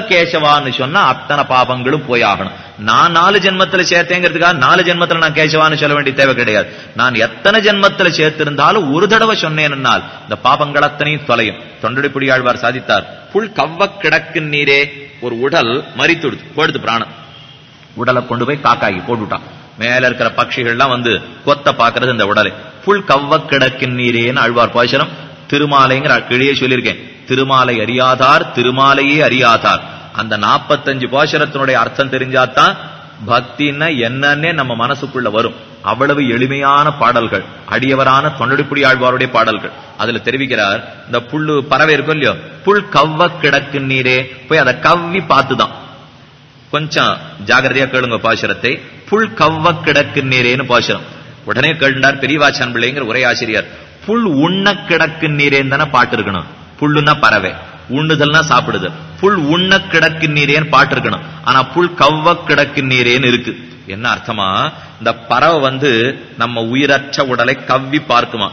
கேசவான்னு சொன்னா அத்தனை பாபங்களும் போயாகணும். நான் நாலு ஜென்மத்துல சேர்த்தேங்கிறதுக்காக நாலு ஜென்மத்துல நான் கேசவான்னு சொல்ல வேண்டிய தேவை கிடையாது. நான் எத்தனை ஜென்மத்துல சேர்த்திருந்தாலும் ஒரு தடவை சொன்னேன்னால் இந்த பாபங்கள் அத்தனையும் தொலையும். தொண்டடிப்புடி ஆழ்வார் சாதித்தார் புல் கவ்வ கிடக்கு நீரே ஒரு உடல் மறித்துடுது போடுது பிராணம். உடலை கொண்டு போய் காக்காகி போட்டுட்டான். மேல இருக்கிற பட்சிகள்லாம் வந்து கொத்த பாக்குறது இந்த உடலை. புல் கவ்வ கிடக்கு நீரேன்னு அழ்வார் பாசனம் திருமாலைங்கிற கிழியே சொல்லியிருக்கேன். திருமாலை அறியாதார் திருமாலையே அறியாதார். அந்த நாற்பத்தஞ்சு பாசனத்தினுடைய அர்த்தம் தெரிஞ்சாதான் பக்தின்னா என்னன்னே நம்ம மனசுக்குள்ள வரும். அவ்வளவு எளிமையான பாடல்கள் அடியவரான தொண்டடிப்புடி ஆழ்வாருடைய பாடல்கள். அதுல தெரிவிக்கிறார் இந்த புல்லு பறவை இருக்கும் இல்லையோ? புல் கவ்வ கிடக்கு நீரே. போய் அதை கவ்வி பார்த்துதான். கொஞ்சம் ஜாகிரதையா கேளுங்க பாசுரத்தை புல் கவ்வ கிடக்கு நீரேன்னு பாசுரம் உடனே கேட்டார் பெரியவாச்சான் பிள்ளைங்கிற உரை ஆசிரியர் புல் உண்ண கிடக்கு நீரேன்னு தானே பாட்டு இருக்கணும். புல்லுன்னா பறவை உண்ணுதல்னா சாப்பிடுதல் புல் உண்ண கிடக்கு நீரேன்னு பாட்டு இருக்கணும் ஆனா புல் கவ்வ கிடக்கு நீரேன்னு இருக்கு. என்ன அர்த்தமா? இந்த பறவை வந்து நம்ம உயிரற்ற உடலை கவ்வி பார்க்குமா?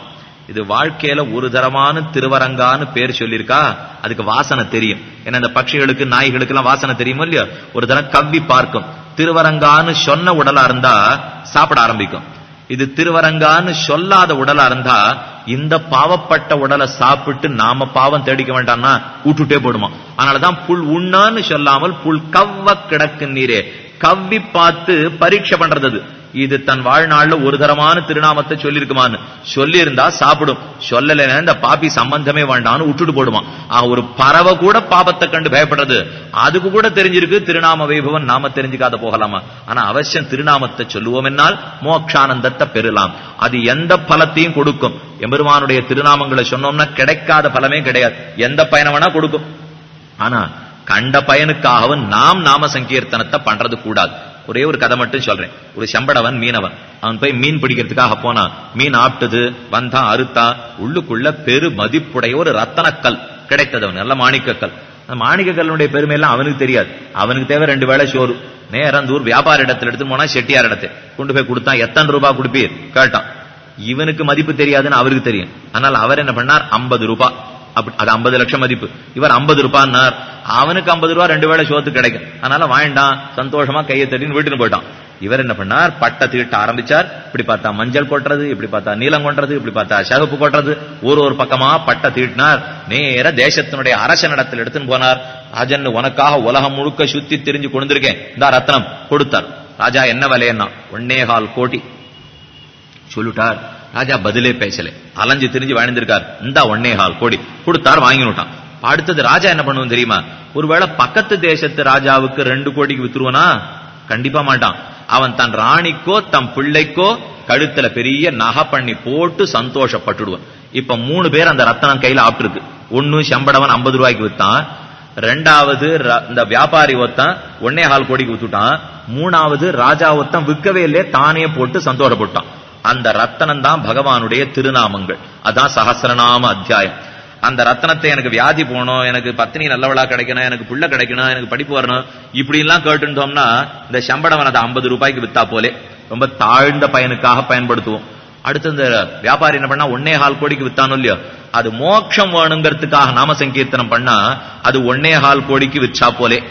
இது வாழ்க்கையில ஒரு தரமான திருவரங்கான்னு பேர் சொல்லியிருக்கா? அதுக்கு வாசனை தெரியும். ஏன்னா இந்த பட்சிகளுக்கு நாய்களுக்கு எல்லாம் வாசனை தெரியுமோ இல்லையோ? ஒரு தரம் கவ்வி பார்க்கும். திருவரங்கான்னு சொன்ன உடலா இருந்தா சாப்பிட ஆரம்பிக்கும். இது திருவரங்கான்னு சொல்லாத உடலா இருந்தா இந்த பாவப்பட்ட உடலை சாப்பிட்டு நாம பாவம் தேடிக்க வேண்டாம்னா விட்டுட்டே போடுமா. அதனாலதான் புல் உண்ணான்னு சொல்லாமல் புல் கவ்வ கிடக்கு நீரே. கவ்வி பார்த்து பரீட்சை பண்றது அது. இது தன் வாழ்நாள்ல ஒரு தரமான திருநாமத்தை சொல்லியிருக்குமான்னு சொல்லியிருந்தா சாப்பிடும். சொல்லலைன்னா இந்த பாப்பி சம்பந்தமே வேண்டான்னு விட்டுட்டு போடுவான். ஒரு பறவை கூட பாபத்தை கண்டு பயப்படுறது. அதுக்கு கூட தெரிஞ்சிருக்கு திருநாம வைபவன் நாம தெரிஞ்சுக்காத போகலாமா? ஆனா அவசியம் திருநாமத்தை சொல்லுவோம் என்னால் மோக்ஷானந்தத்தை பெறலாம். அது எந்த பலத்தையும் கொடுக்கும். எம்பெருமானுடைய திருநாமங்களை சொன்னோம்னா கிடைக்காத பலமே கிடையாது. எந்த பயணம் வேணா கொடுக்கும். ஆனா கண்ட பயனுக்காகவும் நாம் நாம சங்கீர்த்தனத்தை பண்றது கூடாது. ஒரே ஒரு கதை மட்டும் சொல்றேன். ஒரு செம்படவன் மீனவன். அவன் போய் மீன் பிடிக்கிறதுக்காக போனான் மீன் ஆப்டுது வந்தான் அறுத்தான் உள்ளுக்குள்ள பெரு மதிப்புடைய ஒரு ரத்தனக்கல் கிடைத்தது அவன் நல்ல மாணிக்கக்கல். அந்த மாணிக்கக்கல்லுடைய பெருமை எல்லாம் அவனுக்கு தெரியாது. அவனுக்கு தேவை ரெண்டு வேளை சோறு. நேரம் தூர் ஊர் வியாபார இடத்துல எடுத்து போனா செட்டியார் இடத்தை. கொண்டு போய் கொடுத்தான் எத்தனை ரூபாய் கொடுப்பீர்? கேட்டான். இவனுக்கு மதிப்பு தெரியாதுன்னு அவருக்கு தெரியும். ஆனால் அவர் என்ன பண்ணார்? ஐம்பது ரூபாய். அது ஐம்பது லட்சம் மதிப்பு. இவர் ஐம்பது ரூபான்னார். அவனுக்கு ஐம்பது ரூபா ரெண்டு வேளை சோத்து கிடைக்கும். அதனால வாங்கிட்டான் சந்தோஷமா கையை தட்டின்னு வீட்டுன்னு போயிட்டான். இவர் என்ன பண்ணார்? பட்டை தீட்ட ஆரம்பிச்சார். இப்படி பார்த்தா மஞ்சள் கொட்டுறது இப்படி பார்த்தா நீளம் கொட்டுறது இப்படி பார்த்தா சகப்பு கொட்டுறது. ஒரு ஒரு பக்கமா பட்டை தீட்டினார் நேர தேசத்தினுடைய அரசனிடத்தில் எடுத்துன்னு போனார். ராஜன் உனக்காக உலகம் முழுக்க சுத்தி தெரிஞ்சு கொண்டிருக்கேன். இந்த ரத்னம் கொடுத்தார். ராஜா என்ன விலையன்னா ஒன்னேகால் கோடி. சொல்லிட்டார். ராஜா பதிலே பேசல. அலைஞ்சு திரிஞ்சு வாழ்ந்திருக்கார் இந்தா ஒன்னே ஹால் கோடி. கொடுத்தார் வாங்கினுட்டான். அடுத்தது ராஜா என்ன பண்ணுவோம் தெரியுமா? ஒருவேளை பக்கத்து தேசத்து ராஜாவுக்கு ரெண்டு கோடிக்கு வித்துருவனா? கண்டிப்பா மாட்டான். அவன் தன் ராணிக்கோ தன் பிள்ளைக்கோ கழுத்துல பெரிய நகை பண்ணி போட்டு சந்தோஷப்பட்டுடுவான். இப்ப மூணு பேர் அந்த ரத்தனம் கையில ஆப்டிருக்கு ஒன்னு செம்படவன் ஐம்பது ரூபாய்க்கு வித்தான். ரெண்டாவது ர- இந்த வியாபாரி ஒருத்தன் ஒன்னே ஹால் கோடிக்கு வித்துட்டான். மூணாவது ராஜா ஒத்தன் விற்கவே இல்லையே தானே போட்டு சந்தோஷப்பட்டான். அந்த ரத்தனம் தான் பகவானுடைய திருநாமங்கள். அதான் சஹஸ்ரநாம அத்தியாயம். அந்த ரத்தனத்தை எனக்கு வியாதி போகணும் எனக்கு பத்தினி நல்லவளா கிடைக்கணும் எனக்கு புள்ள கிடைக்கணும் எனக்கு படிப்பு வரணும் இப்படி எல்லாம் கேட்டுட்டோம்னா இந்த சம்பளவன் அதை ஐம்பது ரூபாய்க்கு வித்தா போலே. ரொம்ப தாழ்ந்த பயனுக்காக பயன்படுத்துவோம். அடுத்து இந்த வியாபாரி என்ன பண்ணா ஒன்னே ஹால் கோடிக்கு வித்தானோ இல்லையோ? அது மோட்சம் வேணுங்கிறதுக்காக நாம சங்கீர்த்தனம் பண்ணா அது ஒன்னே ஹால் கோடிக்கு விற்றா போலே.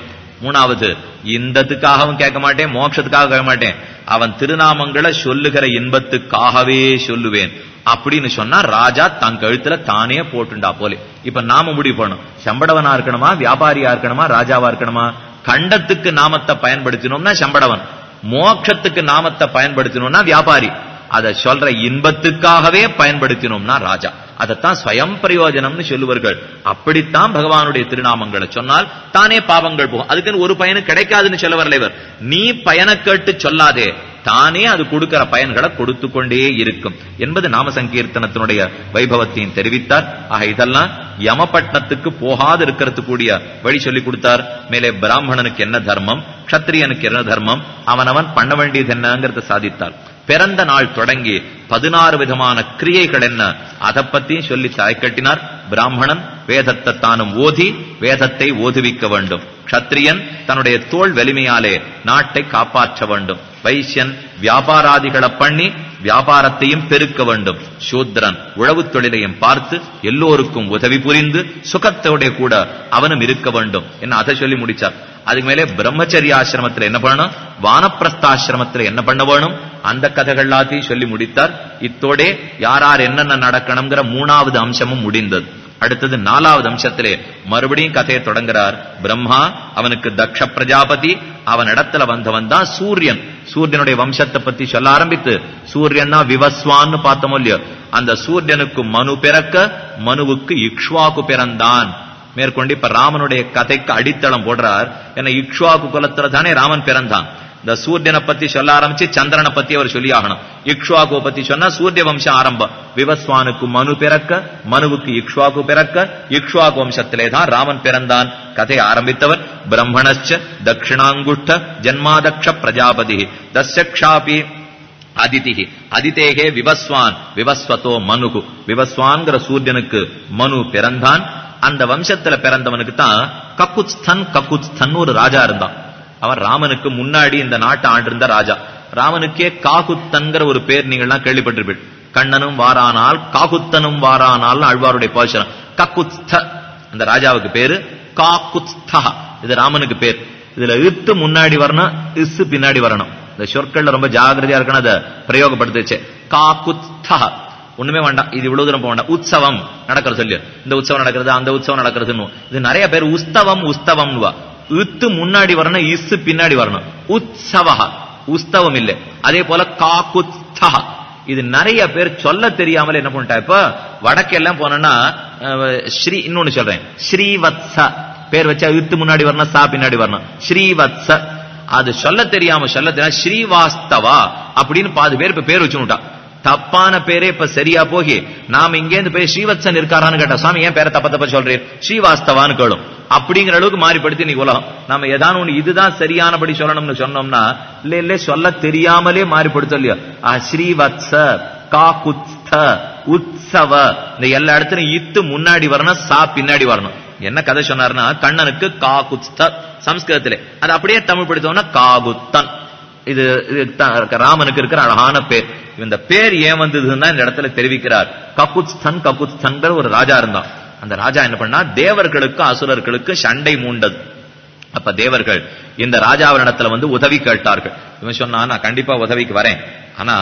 மூணாவது இந்தத்துக்காகவும் கேட்க மாட்டேன் மோட்சத்துக்காக கேட்க மாட்டேன். அவன் திருநாமங்களை சொல்லுகிற இன்பத்துக்காகவே சொல்லுவேன். அப்படின்னு சொன்னா ராஜா தன் கழுத்துல தானே போட்டுண்டா போலே. இப்ப நாம முடிவு பண்ணணும் சம்படவனா இருக்கணுமா? வியாபாரியா இருக்கணுமா? ராஜாவா இருக்கணுமா? கண்டத்துக்கு நாமத்தை பயன்படுத்தினோம்னா சம்படவன். மோட்சத்துக்கு நாமத்தை பயன்படுத்தினோம்னா வியாபாரி. அதை சொல்ற இன்பத்துக்காகவே பயன்படுத்தினோம்னா ராஜா. அதைத்தான் ஸ்வயம் பிரயோஜனம்னு சொல்லுவார்கள். அப்படித்தான் பகவானுடைய திருநாமங்களை சொன்னால் தானே பாவங்கள் போகும். அதுக்குன்னு ஒரு பயனு கிடைக்காதுன்னு சொல்ல வரல இவர். நீ பயனை கேட்டு சொல்லாதே. தானே அது கொடுக்கிற பயன்களை கொடுத்து கொண்டே இருக்கும். என்பது நாம சங்கீர்த்தனத்தினுடைய வைபவத்தையும் தெரிவித்தார். ஆக இதெல்லாம் யமபட்னத்துக்கு போகாது இருக்கிறது கூடிய வழி சொல்லி கொடுத்தார். மேலே பிராமணனுக்கு என்ன தர்மம்? க்ஷத்திரியனுக்கு என்ன தர்மம்? அவனவன் பண்ண வேண்டியது என்னங்கிறத சாதித்தார். பிறந்த நாள் தொடங்கி பதினாறு விதமான கிரியைகள் என்ன? அதை பத்தியும் சொல்லி தாய் கட்டினார். பிராமணன் வேதத்தை தானும் ஓதி வேதத்தை ஓதுவிக்க வேண்டும். க்ஷத்ரியன் தன்னுடைய தோல் வலிமையாலே நாட்டை காப்பாற்ற வேண்டும். வைசியன் வியாபாராதிகளை பண்ணி வியாபாரத்தையும் பெருக்க வேண்டும். சூத்ரன் உழவு தொழிலையும் பார்த்து எல்லோருக்கும் உதவி புரிந்து சுகத்தோட கூட அவனும் இருக்க வேண்டும் என்ன அதை சொல்லி முடிச்சார். அதுக்கு மேலே பிரம்மச்சரிய ஆசிரமத்துல என்ன பண்ணணும்? வானப்பிரஸ்தாசிரமத்தில் என்ன பண்ண வேணும்? அந்த கதைகள் எல்லாத்தையும் சொல்லி முடித்தார். இத்தோடே யார் யார் என்னென்ன நடக்கணுங்கிற மூணாவது அம்சமும் முடிந்தது. அடுத்தது நாலாவது அம்சத்திலே மறுபடியும் கதையை தொடங்குறார். பிரம்மா அவனுக்கு தக்ஷ பிரஜாபதி அவன் இடத்துல வந்தவன் தான் சூரியன். சூரியனுடைய வம்சத்தை பத்தி சொல்ல ஆரம்பித்து சூரியன்னா விவஸ்வான்னு பார்த்தோம் இல்லையோ அந்த சூரியனுக்கு மனு பிறக்க மனுவுக்கு இக்ஷ்வாக்கு பிறந்தான். மேற்கொண்டு இப்ப ராமனுடைய கதைக்கு அடித்தளம் போடுறார். ஏன்னா இக்ஷ்வாக்கு குலத்துல தானே ராமன் பிறந்தான். இந்த சூரியனை பத்தி சொல்ல ஆரம்பிச்சு சந்திரனை பத்தி அவர் சொல்லி ஆகணும் இக்ஷுவாகு பத்தி சொன்னா சூரிய வம்சம் ஆரம்பம். விவஸ்வானுக்கு மனு பிறக்க மனுவுக்கு இக்ஷுவாகு பிறக்க இக்ஷுவாகு வம்சத்திலே தான் ராமன் பிறந்தான். கதை ஆரம்பித்தவர் பிரம்மணச்ச தட்சிணாங்குஷ்ட ஜன்மாதக்ஷ பிரஜாபதி தஸ்யக்ஷாபி அதிதிகி அதிதேகே விவஸ்வான் விவஸ்வதோ மனுகு. விவஸ்வான்கிற சூரியனுக்கு மனு பிறந்தான். அந்த வம்சத்துல பிறந்தவனுக்கு தான் கக்குத்ஸ்தன் கக்குத்ஸ்தன் ஒரு ராஜா இருந்தான். அவன் ராமனுக்கு முன்னாடி இந்த நாட்டை ஆண்டிருந்த ராஜா. ராமனுக்கே காகுத்தன்கிற ஒரு பேர் நீங்கள்லாம் கேள்விப்பட்டிருப்பீர்கள் கண்ணனும் வாரானால் காகுத்தனும் வாரானால் அழ்வாருடைய பாசனம் ககுத்த அந்த ராஜாவுக்கு பேரு காக்குத்ஸ்தா இது ராமனுக்கு பேர். இதுல இத்து முன்னாடி வரணும் இசு பின்னாடி வரணும். இந்த சொற்கள்ல ரொம்ப ஜாகிரதையா இருக்கணும் அதை பிரயோகப்படுத்துச்சு. காகுத்தஹா ஒண்ணுமே வேண்டாம் இது இவ்வளவு தூரம் போக வேண்டாம். உற்சவம் நடக்கிறது சொல்லு இந்த உற்சவம் நடக்கிறது அந்த உற்சவம் நடக்கிறதுன்னு. இது நிறைய பேர் உஸ்தவம் உஸ்தவம்னுவா. இத்து முன்னாடி வரணும் இசு பின்னாடி வரணும். உற்சவ உஸ்தவம் இல்லை அதே போல காக்குத்ஸ்தா இது நிறைய பேர் சொல்ல தெரியாமல் என்ன பண்ணிட்டா இப்ப வடக்கெல்லாம் போனோம்னா ஸ்ரீ இன்னொன்னு சொல்றேன். ஸ்ரீவத்ச. பேர் வச்சா இத்து முன்னாடி வரணும் சா பின்னாடி வரணும். ஸ்ரீவத்ச. அது சொல்ல தெரியாம சொல்ல தெரியாம ஸ்ரீவாஸ்தவா அப்படின்னு பாதி பேர் இப்ப பேர் வச்சுட்டா தப்பான பேரே இப்ப சரியா போகி நாம இங்கேருந்து போய் ஸ்ரீவத்சன் இருக்காரான்னு கேட்டா சாமி ஏன் பேரை தப்ப தப்ப சொல்றீர்? ஸ்ரீவாஸ்தவான்னு கேளும். அப்படிங்கிற அளவுக்கு மாறிப்படுத்தி நீ உலகம். நம்ம ஏதாவது ஒண்ணு இதுதான் சரியானபடி சொல்லணும்னு சொன்னோம்னா இல்ல இல்ல சொல்ல தெரியாமலே மாறிப்படுத்தோம் இல்லையோ. ஆ, ஸ்ரீவத்ச காகுத்ஸ்த உற்சவ இந்த எல்லா இடத்துலயும் இத்து முன்னாடி வரணும் சா பின்னாடி வரணும். என்ன கதை சொன்னார்னா கண்ணனுக்கு காகுத்ஸ்த சம்ஸ்கிருதத்திலே. அது அப்படியே தமிழ் படித்தோம்னா காகுத்தன் இது இது ராமனுக்கு இருக்கிற அழகான பேர். இந்த பேர் ஏன் வந்ததுன்னா இந்த இடத்துல தெரிவிக்கிறார். கபுத்ஸ்தன் கபுத்ஸ்தன்கிற ஒரு ராஜா இருந்தான். அந்த ராஜா என்ன பண்ணா தேவர்களுக்கு அசுரர்களுக்கு சண்டை மூண்டது. அப்ப தேவர்கள் இந்த ராஜாவினிடத்துல வந்து உதவி கேட்டார்கள். இவன் சொன்னா நான் கண்டிப்பா உதவிக்கு வரேன். ஆனா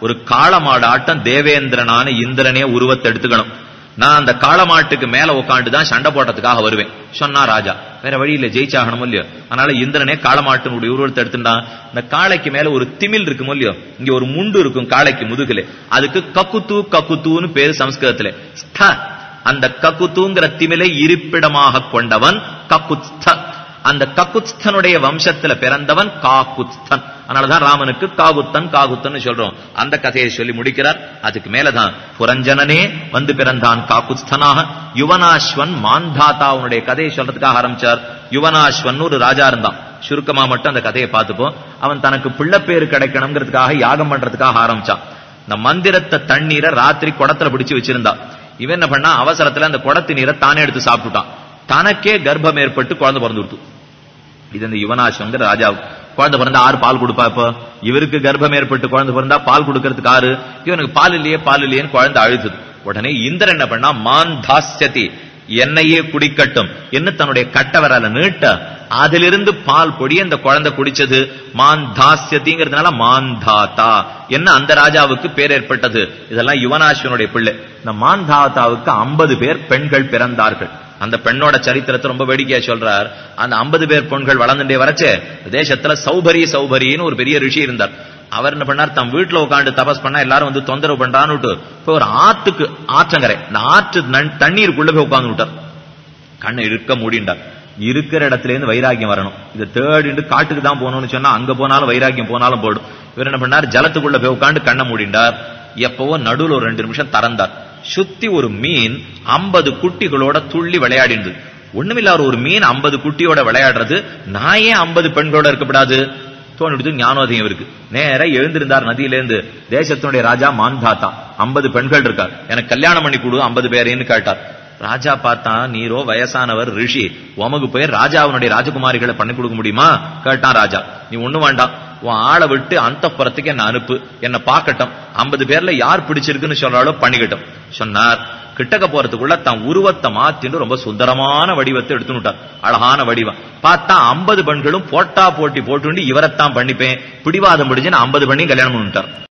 ஒரு காலமாடாட்டம் ஆட்டம் தேவேந்திரனான இந்திரனே உருவத்தை எடுத்துக்கணும். நான் அந்த காளமாட்டுக்கு மேல உட்காந்து தான் சண்டை போடுறதுக்காக வருவேன். சொன்னா ராஜா வேற வழியில ஜெயிச்சாகணும் இல்லையோ? அதனால இந்திரனே காளமாட்டினுடைய உருவத்தை எடுத்துட்டான். இந்த காளைக்கு மேல ஒரு திமில் இருக்கும் இல்லையோ? இங்க ஒரு முண்டு இருக்கும் காளைக்கு முதுகுல. அதுக்கு கக்குத்து கக்குத்துன்னு பேரு சம்ஸ்கிருதத்துல. ஸ்த அந்த கக்குத்துங்கிற திமிலை இருப்பிடமாக கொண்டவன் கக்குத்ஸ்த. அந்த கக்குத்ஸ்தனுடைய வம்சத்துல பிறந்தவன் காகுத்ஸ்தன் அதனாலதான் ராமனுக்கு காகுத்தன் காகுத்தன் சொல்றோம். அந்த கதையை சொல்லி முடிக்கிறார். அதுக்கு மேலதான் புரஞ்சனனே வந்து பிறந்தான் காகுத்ஸ்தனாக யுவனாஸ்வன் மாந்தாத்தாவுடைய கதையை சொல்றதுக்காக ஆரம்பிச்சார். யுவனாஸ்வன் ஒரு ராஜா இருந்தான். சுருக்கமா மட்டும் அந்த கதையை பார்த்துப்போம். அவன் தனக்கு பிள்ளைப்பேரு கிடைக்கணுங்கிறதுக்காக யாகம் பண்றதுக்காக ஆரம்பிச்சான். இந்த மந்திரத்தை தண்ணீரை ராத்திரி குடத்துல பிடிச்சு வச்சிருந்தா இவன் என்ன பண்ணா அவசரத்துல அந்த குடத்து நீரை தானே எடுத்து சாப்பிட்டுட்டான். தனக்கே கர்ப்பம் ஏற்பட்டு குழந்தை பிறந்து கொடுத்து. இது இந்த யுவனாசங்கிற ராஜாவுக்கு. குழந்தை பிறந்தா ஆறு பால் கொடுப்பா இப்போ? இவருக்கு கர்ப்பம் ஏற்பட்டு குழந்தை பிறந்தா பால் கொடுக்கறதுக்கு ஆறு? இவனுக்கு பால் இல்லையே பால் இல்லையேன்னு குழந்தை அழுதுது. உடனே இந்திரன் என்ன பண்ணா மான் தாஸ்யதி என்னையே குடிக்கட்டும். என்ன தன்னுடைய கட்ட நீட்ட அதிலிருந்து பால் பொடி அந்த குழந்தை குடிச்சது. மான் தாஸ்யதிங்கிறதுனால மான் தாத்தா. என்ன அந்த ராஜாவுக்கு பேர் ஏற்பட்டது? இதெல்லாம் யுவனாசியனுடைய பிள்ளை. இந்த மான் தாத்தாவுக்கு ஐம்பது பேர் பெண்கள் பிறந்தார்கள். அந்த பெண்ணோட சரித்திரத்தை ரொம்ப வேடிக்கையா சொல்றார். அந்த 50 பேர் பெண்கள் வளர்ந்துட்டே வரச்சு தேசத்துல சௌபரி சௌபரின்னு ஒரு பெரிய ரிஷி இருந்தார். அவர் என்ன பண்ணார்? தம் வீட்டுல உட்காந்து தபஸ் பண்ணா எல்லாரும் வந்து தொந்தரவு பண்றான்னு இப்போ ஒரு ஆத்துக்கு ஆற்றங்கரை இந்த ஆற்று தண்ணீருக்குள்ள போய் உட்கார்ந்து விட்டார். கண்ணை இருக்க மூடிண்டார். இருக்கிற இடத்துல இருந்து வைராக்கியம் வரணும். இதை தேடிட்டு காட்டுக்கு தான் போகணும்னு சொன்னா அங்க போனாலும் வைராக்கியம் போனாலும் போடும். இவர் என்ன பண்ணார்? ஜலத்துக்குள்ள போய் உட்காந்து கண்ணை மூடிண்டார். எப்பவோ நடுவுல ஒரு ரெண்டு நிமிஷம் திறந்தார். சுத்தி ஒரு மீன் ஐம்பது குட்டிகளோட துள்ளி விளையாடினது ஒண்ணுமில்லாத ஒரு மீன் ஐம்பது குட்டியோட விளையாடுறது நான் ஏன் ஐம்பது பெண்களோட இருக்கப்படாது. தோணிடுது ஞானோதயம் இருக்கு. நேர எழுந்திருந்தார் நதியிலேருந்து தேசத்தினுடைய ராஜா மான்தாத்தா. ஐம்பது பெண்கள் இருக்கார். எனக்கு கல்யாணம் பண்ணி கொடு ஐம்பது பேரேன்னு கேட்டார். ராஜா பார்த்தா நீரோ வயசானவர் ரிஷி உமக்கு போய் ராஜாவினுடைய ராஜகுமாரிகளை பண்ணி கொடுக்க முடியுமா? கேட்டான் ராஜா. நீ ஒண்ணு வேண்டாம். உன் ஆளை விட்டு அந்த புறத்துக்கு என்ன அனுப்பு. என்ன பார்க்கட்டும். ஐம்பது பேர்ல யார் பிடிச்சிருக்குன்னு சொல்றாளோ பண்ணிக்கட்டும். சொன்னார். கிட்டக்க போறதுக்குள்ள தன் உருவத்தை மாத்தின்னு ரொம்ப சுந்தரமான வடிவத்தை எடுத்துனுட்டார் அழகான வடிவம். பார்த்தா ஐம்பது பெண்களும் போட்டா போட்டி போட்டுண்டு இவரைத்தான் பண்ணிப்பேன். பிடிவாதம் முடிஞ்சுன்னு ஐம்பது பண்ணி கல்யாணம் பண்ணிட்டார்.